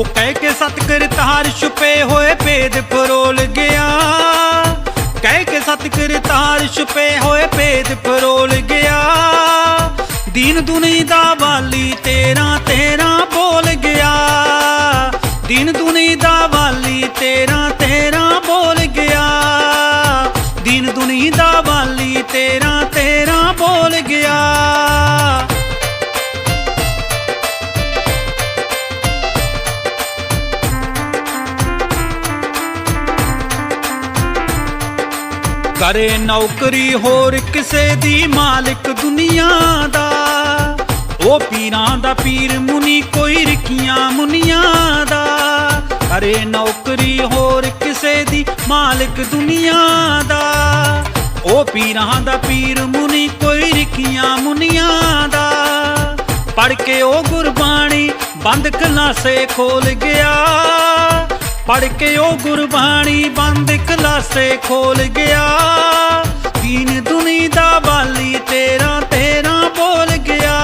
ਉਹ ਕਹਿ ਕੇ ਸਤ ਕਰਤਾਰ ਛੁਪੇ ਹੋਏ ਭੇਦ ਫਰੋਲ ਗਿਆ। ਕਹਿ ਕੇ ਸਤ ਕਰਤਾਰ ਛੁਪੇ ਹੋਏ ਭੇਦ ਫਰੋਲ ਗਿਆ। ਦੀਨ ਦੁਨੀ ਦਾ ਵਾਲੀ ਤੇਰਾ ਤੇਰਾ ਬੋਲ ਗਿਆ। ਦੀਨ ਦੁਨੀ ਦਾ ਵਾਲੀ ਤੇਰਾ ਤੇਰਾ ਬੋਲ ਗਿਆ। ਦੀਨ ਦੁਨੀ ਦਾ ਵਾਲੀ ਤੇਰਾ ਕਰੇ ਨੌਕਰੀ ਹੋਰ ਕਿਸੇ ਦੀ ਮਾਲਕ ਦੁਨੀਆ ਦਾ। ਉਹ ਪੀਰਾਂ ਦਾ ਪੀਰ, ਮੁਨੀ ਕੋਈ ਰਖੀਆਂ ਮੁਨੀਆਂ ਦਾ। ਕਰੇ ਨੌਕਰੀ ਹੋਰ ਕਿਸੇ ਦੀ ਮਾਲਕ ਦੁਨੀਆ ਦਾ। ਉਹ ਪੀਰਾਂ ਦਾ ਪੀਰ, ਮੁਨੀ ਕੋਈ ਰਖੀਆਂ ਮੁਨੀਆਂ ਦਾ। ਪੜ ਕੇ ਉਹ ਗੁਰਬਾਣੀ ਬੰਦ ਕਲਾਸੇ ਖੋਲ ਗਿਆ। ਪੜ ਕੇ ਉਹ ਗੁਰਬਾਣੀ ਬੰਦ ਕਲਾਸੇ ਖੋਲ ਗਿਆ। ਦੀਨ ਦੁਨੀ ਦਾ ਬਾਲੀ ਤੇਰਾ ਤੇਰਾ ਬੋਲ ਗਿਆ।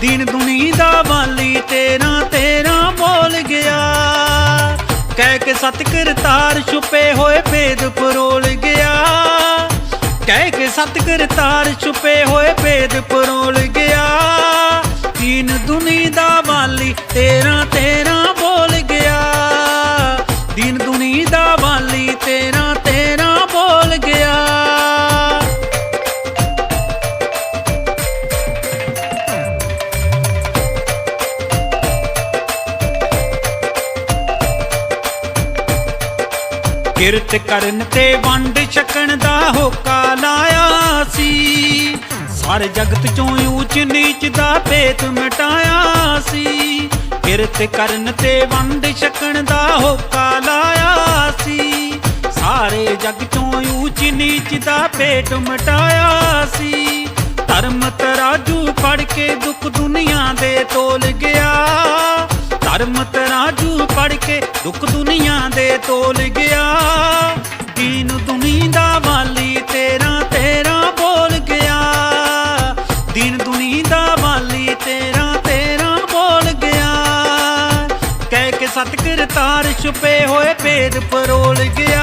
ਦੀਨ ਦੁਨੀ ਦਾ ਬਾਲੀ ਤੇਰਾ ਤੇਰਾ ਬੋਲ ਗਿਆ। ਕਹਿ ਕੇ ਸਤ ਕਰਤਾਰ ਛੁਪੇ ਹੋਏ ਭੇਦ ਫਰੋਲ ਗਿਆ। ਕਹਿ ਕੇ ਸਤ ਕਰਤਾਰ ਛੁਪੇ ਹੋਏ ਭੇਦ ਕਿਰਤ ਕਰਨ ਤੇ ਵੰਡ ਛਕਣ ਦਾ ਹੋਕਾ ਲਾਇਆ ਸੀ। ਸਾਰੇ ਜਗਤ ਚੋਂ ਊਚ ਨੀਚ ਦਾ ਭੇਤ ਮਿਟਾਇਆ ਸੀ। ਕਿਰਤ ਕਰਨ ਤੇ ਵੰਡ ਛਕਣ ਦਾ ਹੋਕਾ ਲਾਇਆ ਸੀ। ਸਾਰੇ ਜਗ ਚੋਂ ਊਚ ਨੀਚ ਦਾ ਪੇਟ ਮਟਾਇਆ ਸੀ। ਧਰਮ ਤਰਾਜੂ ਫੜ ਕੇ ਦੁੱਖ ਦੁਨੀਆ ਦੇ ਤੋਲ ਗਿਆ। ਧਰਮ ਤਰਾਜੂ ਫੜ ਕੇ ਦੁੱਖ ਦੁਨੀਆ ਦੇ ਤੋਲ ਗਿਆ। ਦੀਨ ਦੁਨੀ ਦਾ ਵਾਲੀ ਤੇਰਾ ਤੇਰਾ ਬੋਲ ਗਿਆ। ਦੀਨ ਦੁਨੀ ਦਾ ਵਾਲੀ ਤੇਰਾ ਤੇਰਾ ਬੋਲ ਗਿਆ। ਕਹਿ ਕੇ ਸਤ ਕਰਤਾਰ ਛੁਪੇ ਹੋਏ ਭੇਦ ਪਰੋਲ ਗਿਆ।